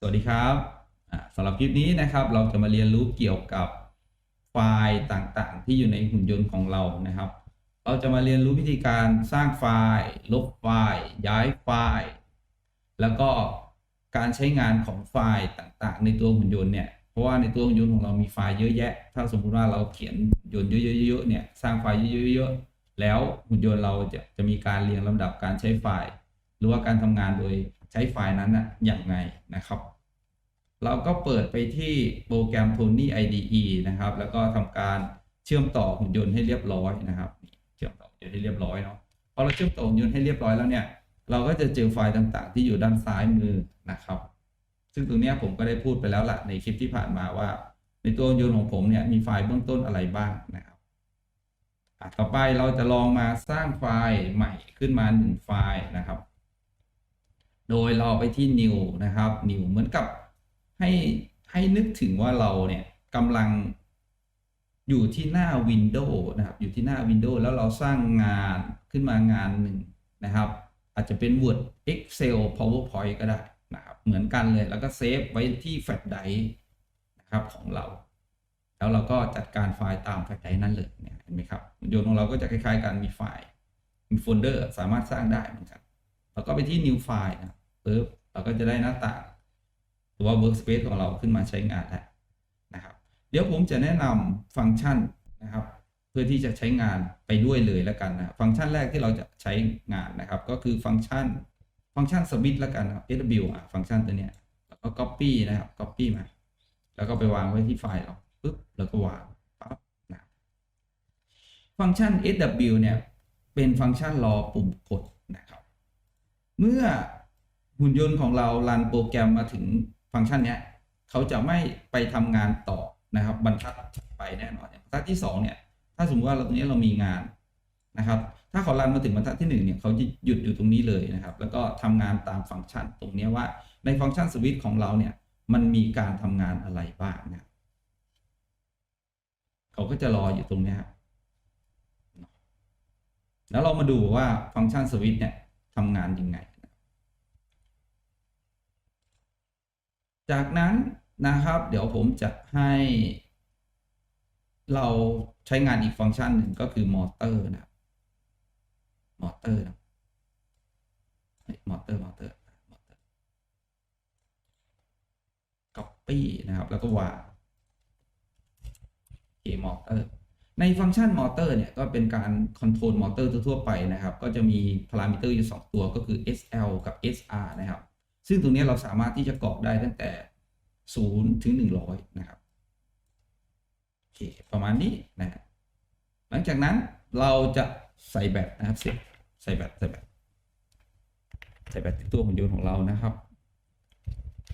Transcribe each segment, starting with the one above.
สวัสดีครับสำหรับคลิปนี้นะครับ เราจะมาเรียนรู้เกี่ยวกับไฟล์ต่างๆ ที่อยู่ในหุ่นยนต์ของเรานะครับ เราจะมาเรียนรู้วิธีการสร้างไฟล์ ลบไฟล์ ย้ายไฟล์ แล้วก็การใช้งานของไฟล์ต่างๆ ในตัวหุ่นยนต์เนี่ยเพราะว่าในตัวหุ่นยนต์ของเรามีไฟล์เยอะแยะ ถ้าสมมุติว่าเราเขียนยนต์เยอะๆเนี่ยสร้างไฟล์เยอะๆแล้วหุ่นยนต์เราจะจะมีการเรียงลำดับการใช้ไฟล์ หรือว่าการทำงานโดย ช้ไฟล์นั้นนะอย่างไงนะครับ เราก็เปิดไปที่โปรแกรม Tony IDE นะครับ แล้วก็ทำการเชื่อมต่อหุ่นยนต์ให้เรียบร้อยนะครับ เชื่อมต่อหุ่นยนต์ให้เรียบร้อยเนาะพอเราเชื่อมต่อหุ่นยนต์ให้เรียบร้อยแล้วเนี่ยเราก็จะเจอไฟล์ต่างๆ ที่อยู่ด้านซ้ายมือนะครับ ซึ่งตรงนี้ผมก็ได้พูดไปแล้วล่ะในคลิปที่ผ่านมาว่า ในตัวหุ่นยนต์ของผมเนี่ยมีไฟล์เบื้องต้นอะไรบ้างนะครับต่อไปเราจะลองมาสร้างไฟล์ใหม่ขึ้นมาหนึ่งไฟล์นะครับ โดยเราไปที่ new นะครับ new เหมือนกับให้ให้นึกถึงว่าเราเนี่ยกำลังอยู่ที่หน้า Windows นะครับ อยู่ที่หน้า Windows แล้วเราสร้างงานขึ้นมางานหนึ่งนะครับ อาจจะเป็น Word Excel PowerPoint ก็ได้นะครับ เหมือนกันเลย แล้วก็เซฟไว้ที่แฟลชไดร์นะครับของเรา แล้วเราก็จัดการไฟล์ตามแฟลชไดร์นั่นเลยเนี่ยเห็นไหมครับหุ่นยนต์ของเราก็จะคล้ายๆกันมีไฟล์มีโฟลเดอร์สามารถสร้างได้เหมือนกัน แล้วก็ไปที่ new file นะปึ๊บเราก็จะได้หน้าต่างหรือว่า workspace ของเราขึ้นมาใช้งานแล้วนะครับ เดี๋ยวผมจะแนะนำฟังก์ชันนะครับ เพื่อที่จะใช้งานไปด้วยเลยแล้วกันนะฟังก์ชันแรกที่เราจะใช้งานนะครับ ก็คือฟังก์ชันฟังก์ชัน switch แล้วกันนะครับ sw อะฟังก์ชันตัวเนี้ยแล้วก็ copy นะครับ copy มา แล้วก็ไปวางไว้ที่ไฟล์เราปึ๊บแล้วก็วางปั๊บนะฟังก์ชัน sw เนี่ยเป็นฟังก์ชันรอปุ่มกดนะครับ เมื่อหุ่นยนต์ของเรารันโปรแกรมมาถึงฟังก์ชันนี้เขาจะไม่ไปทำงานต่อนะครับบรรทัดไปแน่นอนอย่างบรรทัดที่2เนี่ยถ้าสมมติว่าเราตรงนี้เรามีงานนะครับ ถ้าเขารันมาถึงบรรทัดที่1เนี่ยเขาจะหยุดอยู่ตรงนี้เลยนะครับ แล้วก็ทำงานตามฟังก์ชันตรงนี้ว่าในฟังก์ชันสวิตช์ของเราเนี่ยมันมีการทำงานอะไรบ้างนะครับเขาก็จะรออยู่ตรงนี้ครับแล้วเรามาดูว่าฟังก์ชันสวิตช์เนี่ย ทำงานยังไง จากนั้นนะครับ เดี๋ยวผมจะให้เราใช้งานอีกฟังก์ชันหนึ่งก็คือมอเตอร์นะครับมอเตอร์นะมอเตอร์มอเตอร์มอเตอร์ copy นะครับ แล้วก็วางโอเคมอเตอร์ ในฟังก์ชันมอเตอร์เนี่ยก็เป็นการคอนโทรลมอเตอร์ทั่วไปนะครับ ก็จะมีพารามิเตอร์อยู่ 2 ตัวก็คือ SL กับ SR นะครับ ซึ่งตรงนี้เราสามารถที่จะกรอกได้ตั้งแต่ 0 ถึง 100 นะครับโอเคประมาณนี้นะหลังจากนั้นเราจะใส่แบตนะครับเสร็จใส่แบตใส่แบตใส่แบตตัวหุ่นยนต์ของเรานะครับ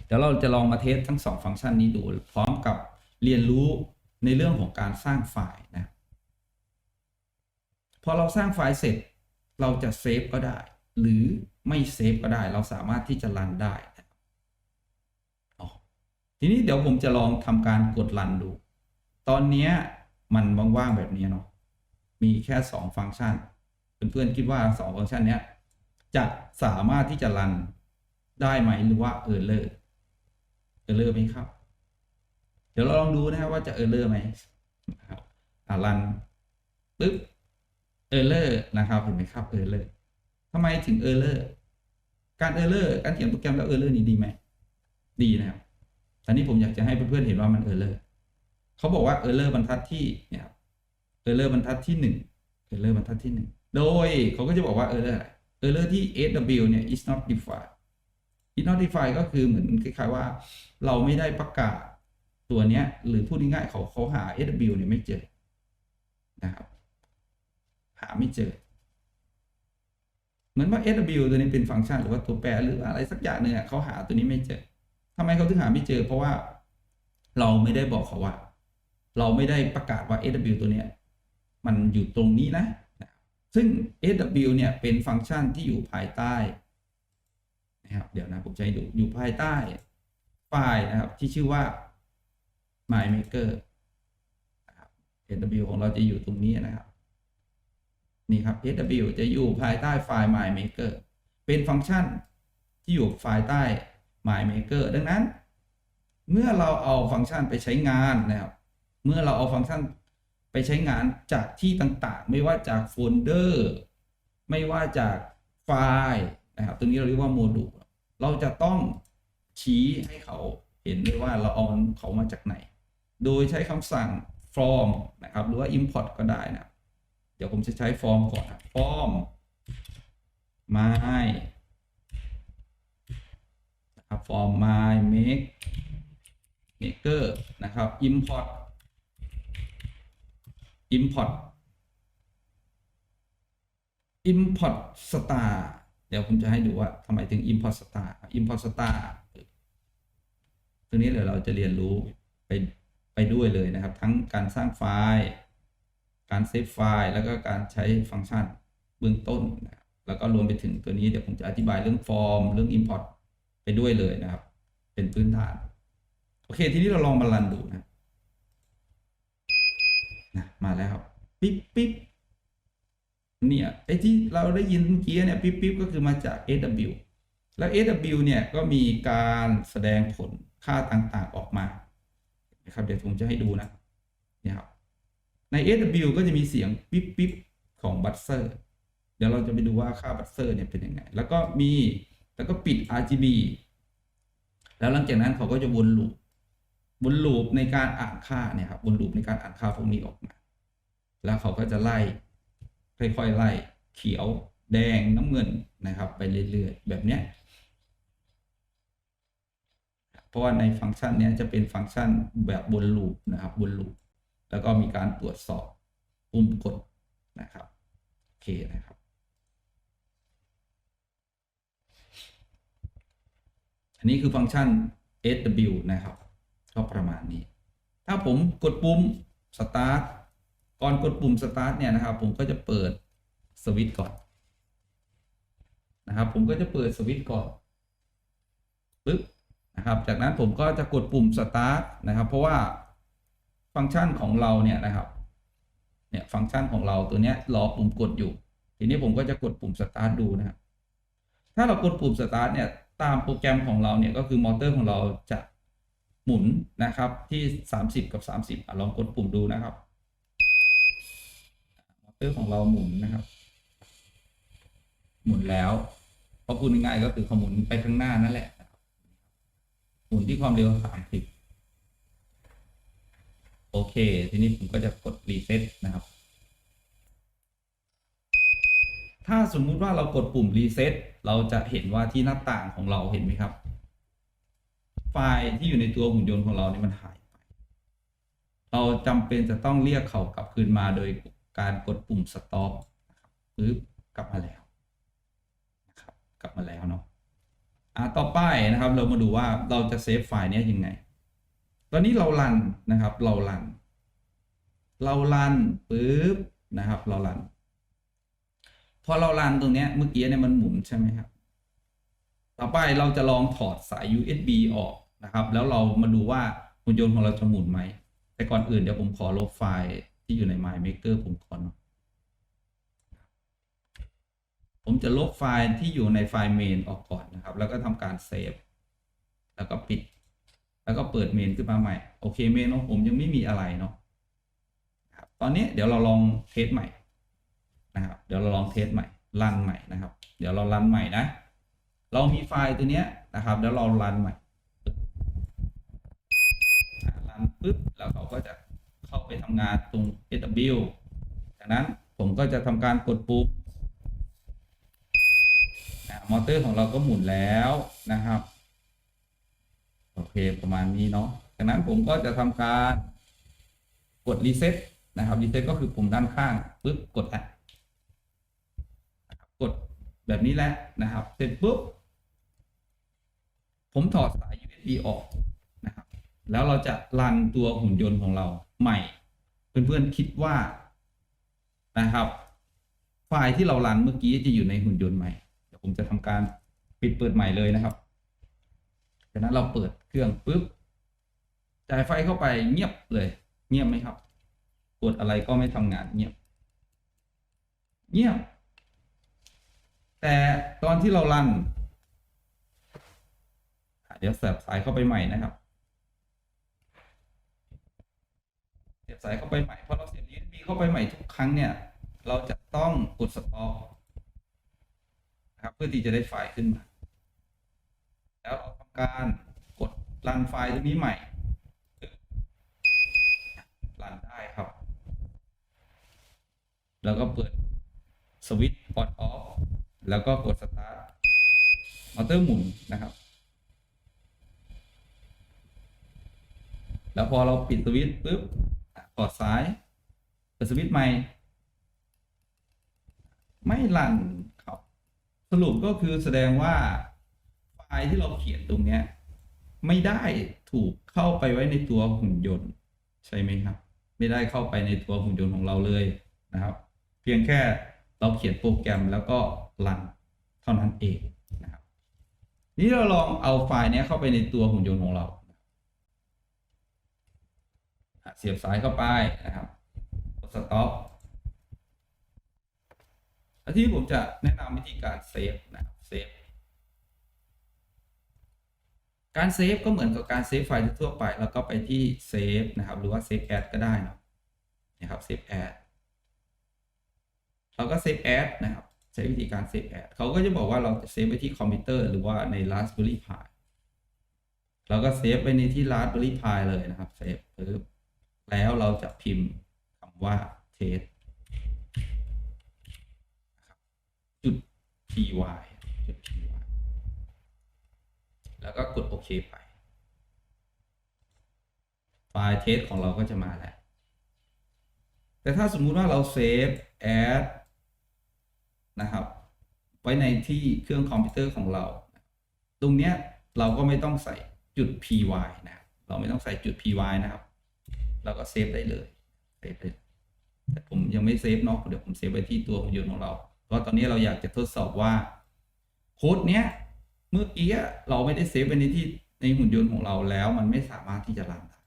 เดี๋ยวเราจะลองมาเทสทั้งสองฟังก์ชันนี้ดู พร้อมกับเรียนรู้ ในเรื่องของการสร้างไฟล์นะ พอเราสร้างไฟล์เสร็จเราจะเซฟก็ได้ หรือไม่เซฟก็ได้ เราสามารถที่จะรันได้นะทีนี้เดี๋ยวผมจะลองทำการกดรันดู ตอนนี้มันว่างๆแบบนี้เนาะมีแค่ 2 ฟังก์ชัน เพื่อนๆคิดว่า 2 ฟังก์ชันนี้จะสามารถที่จะรันได้ไหมหรือว่าเออร์เลอร์เออร์เลอร์ไหมครับ เดี๋ยวเราลองดูนะครับว่าจะเออร์เลอร์ไหมนะครับอ่ารันปึ๊บเออร์เลอร์นะครับเห็นไหมครับเออร์เลอร์ทำไมถึงเออร์เลอร์การเออร์เลอร์การเขียนโปรแกรมแล้วเออร์เลอร์นี้ดีไหมดีนะครับตอนนี้ผมอยากจะให้เพื่อนๆเห็นว่ามันเออร์เลอร์เขาบอกว่าเออร์เลอร์บรรทัดที่เนี่ยเออร์เลอร์บรรทัดที่หนึ่งเออร์เลอร์บรรทัดที่หนึ่งโดยเขาก็จะบอกว่าเออร์เลอร์อะไรเออร์เลอร์ที่ sw เนี่ย is not defined is not defined ก็คือเหมือนคล้ายๆว่าเราไม่ได้ประกาศ ตัวเนี้ยหรือพูดง่ายๆเขาเขาหา sw เนี่ยไม่เจอนะครับ หาไม่เจอ เหมือนว่า sw ตัวนี้เป็นฟังก์ชันหรือว่าตัวแปรหรืออะไรสักอย่างหนึ่งอะเขาหาตัวนี้ไม่เจอทำไมเขาถึงหาไม่เจอ เพราะว่าเราไม่ได้บอกเขาว่า เราไม่ได้ประกาศว่า sw ตัวเนี้ยมันอยู่ตรงนี้นะ ซึ่ง sw เนี่ยเป็นฟังก์ชันที่อยู่ภายใต้นะครับ เดี๋ยวนะผมจะให้ดูอยู่ภายใต้ไฟล์นะครับที่ชื่อว่า mymaker นะครับ sw ของเราจะอยู่ตรงนี้นะครับ นี่ครับ sw จะอยู่ภายใต้ไฟล์ mymaker เป็นฟังก์ชันที่อยู่ภายใต้ MyMaker ดังนั้น เมื่อเราเอาฟังก์ชันไปใช้งานนะครับ เมื่อเราเอาฟังก์ชันไปใช้งานจากที่ต่างๆ ไม่ว่าจากโฟลเดอร์ ไม่ว่าจากไฟล์นะครับตัวนี้เราเรียกว่าโมดูล เราจะต้องชี้ให้เขาเห็นเลยว่าเราเอาเขามาจากไหน โดยใช้คำสั่ง from นะครับ หรือว่า import ก็ได้นะ เดี๋ยวผมจะใช้ form ก่อนนะ form my นะครับ form my make maker นะครับ import import import star เดี๋ยวผมจะให้ดูว่าทำไมถึง import star import star ตัวนี้เดี๋ยวเราจะเรียนรู้ไป ไปด้วยเลยนะครับ ทั้งการสร้างไฟล์ การเซฟไฟล์ แล้วก็การใช้ฟังก์ชันเบื้องต้นนะแล้วก็รวมไปถึงตัวนี้เดี๋ยวผมจะอธิบายเรื่องฟอร์ม เรื่อง import ไปด้วยเลยนะครับ เป็นพื้นฐาน โอเค ทีนี้เราลองมารันดูนะนะมาแล้วครับ ปิ๊บปิ๊บเนี่ยไอ้ที่เราได้ยินเมื่อกี้เนี่ยปิ๊บปิ๊บก็คือมาจาก AW แล้ว AW เนี่ยก็มีการแสดงผลค่าต่างๆออกมา นะครับเดี๋ยวผมจะให้ดูนะเนี่ยครับใน AW ก็จะมีเสียงปิ๊บปิ๊บของบัตเซอร์เดี๋ยวเราจะไปดูว่าค่าบัตเซอร์เนี่ยเป็นยังไง แล้วก็มีแล้วก็ปิด RGB แล้วหลังจากนั้นเขาก็จะวนลูปวนลูปในการอ่านค่าเนี่ยครับวนลูปในการอ่านค่าพวกนี้ออกมา แล้วเขาก็จะไล่ค่อยๆไล่เขียวแดงน้ำเงินนะครับ ไปเรื่อยๆ แบบเนี้ย เพราะว่าในฟังก์ชันนี้จะเป็นฟังก์ชันแบบวนลูปนะครับวนลูปแล้วก็มีการตรวจสอบปุ่มกดนะครับโอเคนะครับอันนี้คือฟังก์ชัน sw นะครับ ก็ประมาณนี้ ถ้าผมกดปุ่ม start ก่อนกดปุ่ม start เนี่ยนะครับ ผมก็จะเปิดสวิตช์ก่อนนะครับ ผมก็จะเปิดสวิตช์ก่อนปึ๊บ นะครับ จากนั้นผมก็จะกดปุ่ม start นะครับ เพราะว่าฟังก์ชันของเราเนี่ยนะครับ เนี่ยฟังก์ชันของเราตัวเนี้ยรอปุ่มกดอยู่ ทีนี้ผมก็จะกดปุ่ม start ดูนะครับ ถ้าเรากดปุ่ม start เนี่ยตามโปรแกรมของเราเนี่ยก็คือมอเตอร์ของเราจะหมุนนะครับที่ 30 กับ 30อะลองกดปุ่มดูนะครับมอเตอร์ของเราหมุนนะครับ หมุนแล้วพอพูดง่ายๆก็คือขมุนไปข้างหน้านั่นแหละ หมุนที่ความเร็ว 30 โอเค ทีนี้ผมก็จะกดรีเซ็ตนะครับ ถ้าสมมุติว่าเรากดปุ่มรีเซ็ตเราจะเห็นว่าที่หน้าต่างของเราเห็นไหมครับ ไฟล์ที่อยู่ในตัวหุ่นยนต์ของเราเนี่ยมันหายไป เราจำเป็นจะต้องเรียกเขากลับคืนมาโดยการกดปุ่ม stop ปึ๊บกลับมาแล้วนะครับ กลับมาแล้วเนาะ อะต่อไปนะครับเรามาดูว่าเราจะเซฟไฟล์นี้ยังไง ตอนนี้เรารันนะครับเรารัน เรารันปึ๊บนะครับ เรารัน พอเรารันตรงนี้เมื่อกี้เนี่ยมันหมุนใช่ไหมครับ ต่อไปเราจะลองถอดสาย USB ออกนะครับ แล้วเรามาดูว่าหุ่นยนต์ของเราจะหมุนไหม แต่ก่อนอื่นเดี๋ยวผมขอลบไฟล์ที่อยู่ใน MyMaker ผมก่อนเนาะ ผมจะลบไฟล์ที่อยู่ในไฟล์ main ออกก่อนนะครับ แล้วก็ทำการเซฟ แล้วก็ปิด แล้วก็เปิดเมนขึ้นมาใหม่ โอเคเมนของผมยังไม่มีอะไรเนาะครับตอนนี้เดี๋ยวเราลองเทสใหม่นะครับ เดี๋ยวเราลองเทสใหม่ รันใหม่นะครับ เดี๋ยวเรารันใหม่นะ เรามีไฟล์ตัวเนี้ยนะครับแล้วเรารันใหม่ รันปุ๊บ แล้วเขาก็จะเข้าไปทำงานตรง SW จากนั้นผมก็จะทำการกดปุ่ม มอเตอร์ของเราก็หมุนแล้วนะครับ โอเคประมาณนี้เนาะจากนั้นผมก็จะทำการกดรีเซ็ตนะครับรีเซ็ตก็คือปุ่มด้านข้างปุ๊บกดแหละนะกดแบบนี้แหละนะครับ เสร็จปุ๊บ ผมถอดสาย USB ออกนะครับ แล้วเราจะรันตัวหุ่นยนต์ของเราใหม่ เพื่อนๆคิดว่านะครับ ไฟล์ที่เรารันเมื่อกี้จะอยู่ในหุ่นยนต์ใหม่ ผมจะทำการปิดเปิดใหม่เลยนะครับจากนั้นเราเปิดเครื่องปุ๊บจ่ายไฟเข้าไปเงียบเลย เงียบไหมครับ กดอะไรก็ไม่ทำงานเงียบ เงียบ แต่ตอนที่เรารันเดี๋ยวเสียบสายเข้าไปใหม่นะครับเสียบสายเข้าไปใหม่พอเราเสียบ USB เข้าไปใหม่ทุกครั้งเนี่ย เราจะต้องกดสต็อป นะครับเพื่อที่จะได้ไฟล์ขึ้นมา แล้วเราทำการกดรันไฟล์ตัวนี้ใหม่รันได้ครับ แล้วก็เปิดสวิตช์ on off แล้วก็กด start มอเตอร์หมุนนะครับ แล้วพอเราปิดสวิตช์ปุ๊บกดซ้าย เปิดสวิตช์ใหม่ ไม่รัน สรุปก็คือแสดงว่าไฟล์ที่เราเขียนตรงเนี้ย ไม่ได้ถูกเข้าไปไว้ในตัวหุ่นยนต์ ใช่ไหมครับ ไม่ได้เข้าไปในตัวหุ่นยนต์ของเราเลยนะครับ เพียงแค่เราเขียนโปรแกรมแล้วก็รันเท่านั้นเองนะครับนี้เราลองเอาไฟล์นี้เข้าไปในตัวหุ่นยนต์ของเราเสียบสายเข้าไปนะครับกดสต็อป แล้วที่ผมจะแนะนำวิธีการเซฟนะครับเซฟการเซฟก็เหมือนกับการเซฟไฟล์ทั่วไป แล้วก็ไปที่เซฟนะครับ หรือว่าเซฟแอดก็ได้นะนะครับเซฟแอดเราก็เซฟแอดนะครับใช้วิธีการเซฟแอดเขาก็จะบอกว่าเราจะเซฟไว้ที่คอมพิวเตอร์หรือว่าใน Raspberry Pi เราก็เซฟไว้ในที่ Raspberry Pi เลยนะครับเซฟปึ๊บแล้วเราจะพิมพ์คำว่า test จุด py จุด py แล้วก็กดโอเคไป ไฟล์เทสของเราก็จะมาแล้ว แต่ถ้าสมมุติว่าเราเซฟแอดนะครับ ไว้ในที่เครื่องคอมพิวเตอร์ของเรา ตรงเนี้ยเราก็ไม่ต้องใส่จุด py นะเราไม่ต้องใส่จุด py นะครับเราก็เซฟได้เลยเซฟได้แต่ผมยังไม่เซฟเนาะเดี๋ยวผมเซฟไว้ที่ตัวหุ่นยนต์ของเรา เพราตอนนี้เราอยากจะทดสอบว่าโค้ดเนี้ยเมื่อกี้เราไม่ได้เซฟไว้ในที่ในหุ่นยนต์ของเราแล้ว มันไม่สามารถที่จะรันได้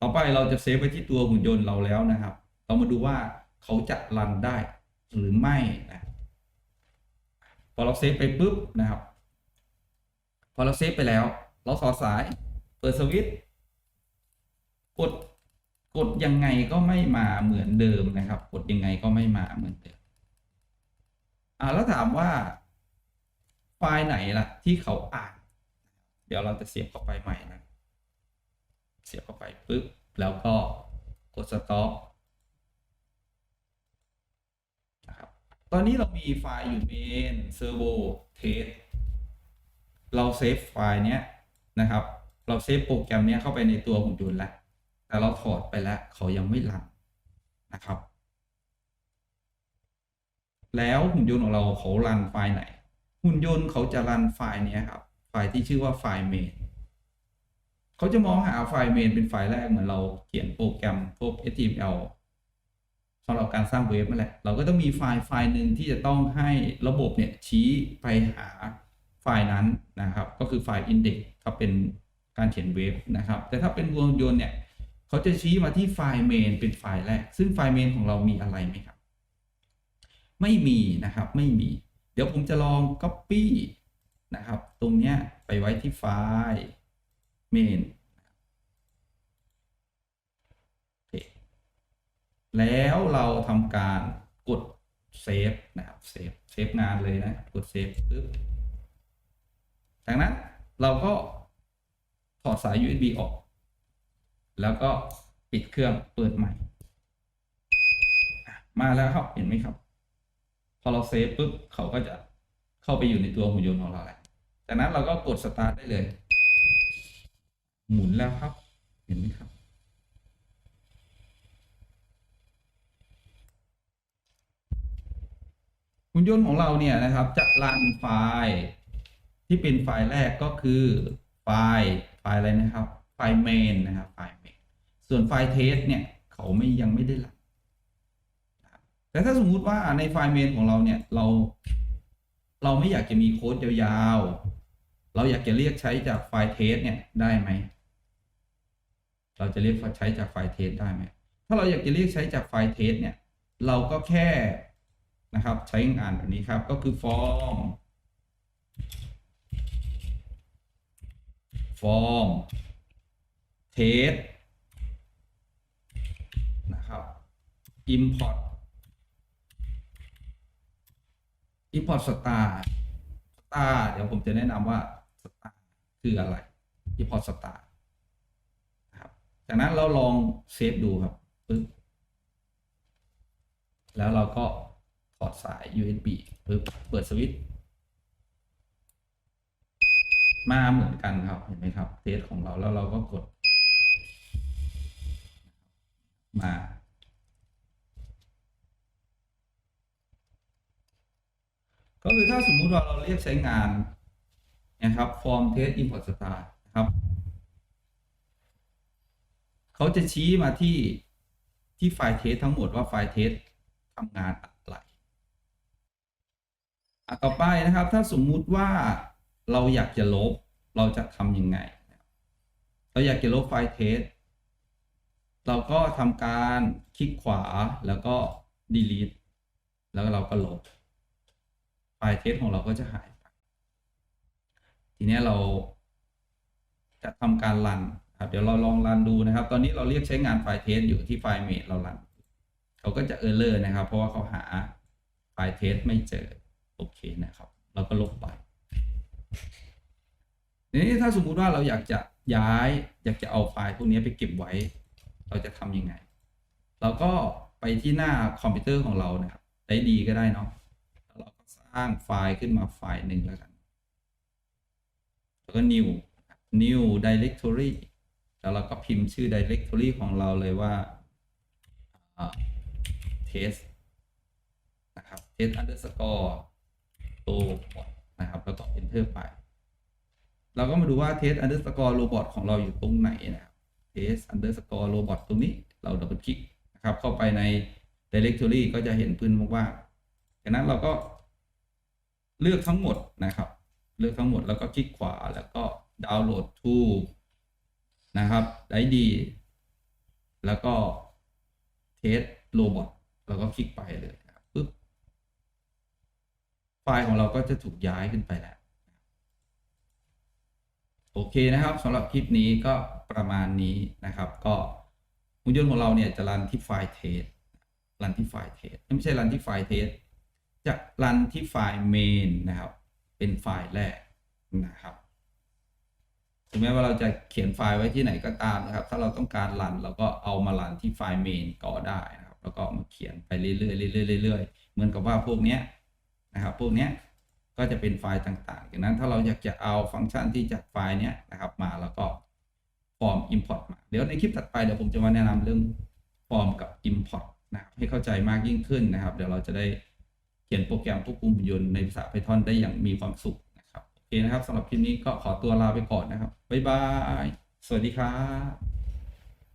ต่อไปเราจะเซฟไว้ที่ตัวหุ่นยนต์เราแล้วนะครับ เรามาดูว่าเขาจะรันได้หรือไม่นะพอเราเซฟไปปุ๊บนะครับ พอเราเซฟไปแล้ว เราต่อสายเปิดสวิตช์กดกดยังไงก็ไม่มาเหมือนเดิมนะครับ กดยังไงก็ไม่มาเหมือนเดิม อ่าแล้วถามว่าไฟล์ไหนล่ะ ที่เขาอ่าน เดี๋ยวเราจะเสียบเข้าไปใหม่นะ เสียบเข้าไปปุ๊บแล้วก็กด stop นะครับตอนนี้เรามีไฟล์อยู่ main servo test เราเซฟไฟล์เนี้ยนะครับ เราเซฟโปรแกรมเนี้ยเข้าไปในตัวหุ่นยนต์แล้วแต่เราถอดไปแล้วเขายังไม่รันนะครับ แล้วหุ่นยนต์ของเราเขารันไฟล์ไหน หุ่นยนต์เขาจะรันไฟล์นี้ครับ ไฟล์ที่ชื่อว่าไฟล์ main เขาจะมองหาไฟล์ main เป็นไฟล์แรกเหมือนเราเขียนโปรแกรมพวก HTML สำหรับการสร้างเว็บนั่นแหละ เราก็ต้องมีไฟล์ไฟล์หนึ่งที่จะต้องให้ระบบเนี่ยชี้ไปหาไฟล์นั้นนะครับ ก็คือไฟล์ index ถ้าเป็นการเขียนเว็บนะครับ แต่ถ้าเป็นวงยนต์เนี่ย เขาจะชี้มาที่ไฟล์ main เป็นไฟล์แรก ซึ่งไฟล์ main ของเรามีอะไรไหมครับ ไม่มีนะครับไม่มี เดี๋ยวผมจะลอง copy นะครับ ตรงเนี้ยไปไว้ที่ไฟล์ main โอเคแล้วเราทำการกดเซฟนะครับเซฟเซฟงานเลยนะ กดเซฟปึ๊บจากนั้นเราก็ถอดสาย USB ออก แล้วก็ปิดเครื่องเปิดใหม่ มาแล้วครับ เห็นไหมครับ พอเราเซฟปุ๊บเขาก็จะเข้าไปอยู่ในตัวหุ่นยนต์ของเราแหละจากนั้นเราก็กดสตาร์ทได้เลย หมุนแล้วครับ เห็นไหมครับ หุ่นยนต์ของเราเนี่ยนะครับ จะรันไฟล์ที่เป็นไฟล์แรกก็คือไฟล์ไฟล์อะไรนะครับ ไฟล์ main นะครับ ไฟล์ main ส่วนไฟล์ test เนี่ย เขาไม่ยังไม่ได้รันน แต่ถ้าสมมุติว่าในไฟล์ main ของเราเนี่ยเรา เราไม่อยากจะมีโค้ดยาวๆ เราอยากจะเรียกใช้จากไฟล์ test เนี่ยได้ไหม เราจะเรียกใช้จากไฟล์ test ได้ไหม ถ้าเราอยากจะเรียกใช้จากไฟล์ test เนี่ย เราก็แค่นะครับใช้งานแบบนี้ครับก็คือ form form test นะครับ import import star star เดี๋ยวผมจะแนะนำว่า star คืออะไร import star นะครับจากนั้นเราลองเซฟดูครับปึ๊บแล้วเราก็ถอดสาย USB ปึ๊บเปิดสวิตช์มาเหมือนกันครับ เห็นไหมครับเทสของเราแล้วเราก็กด มา ก็คือถ้าสมมุติว่าเราเรียกใช้งานนะครับ form test import star นะครับ เขาจะชี้มาที่ที่ไฟล์เทสทั้งหมดว่าไฟล์เทสทำงานอะไรอะต่อไปนะครับ ถ้าสมมุติว่าเราอยากจะลบเราจะทำยังไง เราอยากจะลบไฟล์เทสเราก็ทำการคลิกขวาแล้วก็ delete แล้วเราก็ลบ ไฟล์เทสของเราก็จะหายไป ทีนี้เราจะทำการรันครับเดี๋ยวเราลองรันดูนะครับ ตอนนี้เราเรียกใช้งานไฟล์เทสอยู่ที่ไฟล์เมดเรารันเขาก็จะเออร์เลอร์นะครับ เพราะว่าเขาหาไฟล์เทสไม่เจอ โอเคนะครับ เราก็ลบไปทีนี้ถ้าสมมุติว่าเราอยากจะย้าย อยากจะเอาไฟล์พวกนี้ไปเก็บไว้ เราจะทำยังไง เราก็ไปที่หน้าคอมพิวเตอร์ของเรานะครับ ได้ดีก็ได้เนาะ สร้างไฟล์ขึ้นมาไฟล์หนึ่งแล้วกัน แล้วก็ new new directory แล้วเราก็พิมพ์ชื่อ directory ของเราเลยว่า test นะครับ test underscore ตัวนะครับ แล้วก็ enter ไป เราก็มาดูว่า test underscore robot ของเราอยู่ตรงไหนนะครับ test underscore robot ตรงนี้เราดับเบิลคลิกนะครับ เข้าไปใน directory ก็จะเห็นพื้นว่างๆจากนั้นเราก็ เลือกทั้งหมดนะครับ เลือกทั้งหมดแล้วก็คลิกขวาแล้วก็ดาวน์โหลด to นะครับได้ดี แล้วก็ test robot เราก็คลิกไปเลยนะครับปึ๊บไฟล์ของเราก็จะถูกย้ายขึ้นไปแล้วโอเคนะครับสำหรับคลิปนี้ก็ประมาณนี้นะครับ ก็หุ่นยนต์ของเราเนี่ยจะรันที่ไฟล์เทสรันที่ไฟล์เทสไม่ใช่รันที่ไฟล์เทส จะรันที่ไฟล์ main นะครับ เป็นไฟล์แรกนะครับถึงแม้ว่าเราจะเขียนไฟล์ไว้ที่ไหนก็ตามนะครับ ถ้าเราต้องการรันเราก็เอามารันที่ไฟล์ main ก่อได้นะครับ แล้วก็มาเขียนไปเรื่อยๆเรื่อยๆเรื่อยๆเหมือนกับว่าพวกเนี้ยนะครับพวกเนี้ยก็จะเป็นไฟล์ต่างๆจากนั้นถ้าเราอยากจะเอาฟังก์ชันที่จากไฟล์เนี้ยนะครับ มาแล้วก็ฟอร์ม import มา เดี๋ยวในคลิปถัดไปเดี๋ยวผมจะมาแนะนำเรื่องฟอร์มกับ import นะครับให้เข้าใจมากยิ่งขึ้นนะครับ เดี๋ยวเราจะได้ ขียนโปรแกรมควบคุมหุ่นยนต์ในภาษา Python ได้อย่างมีความสุขนะครับโอเคนะครับสำหรับคลิปนี้ก็ขอตัวลาไปก่อนนะครับ บ๊ายบาย สวัสดีครับ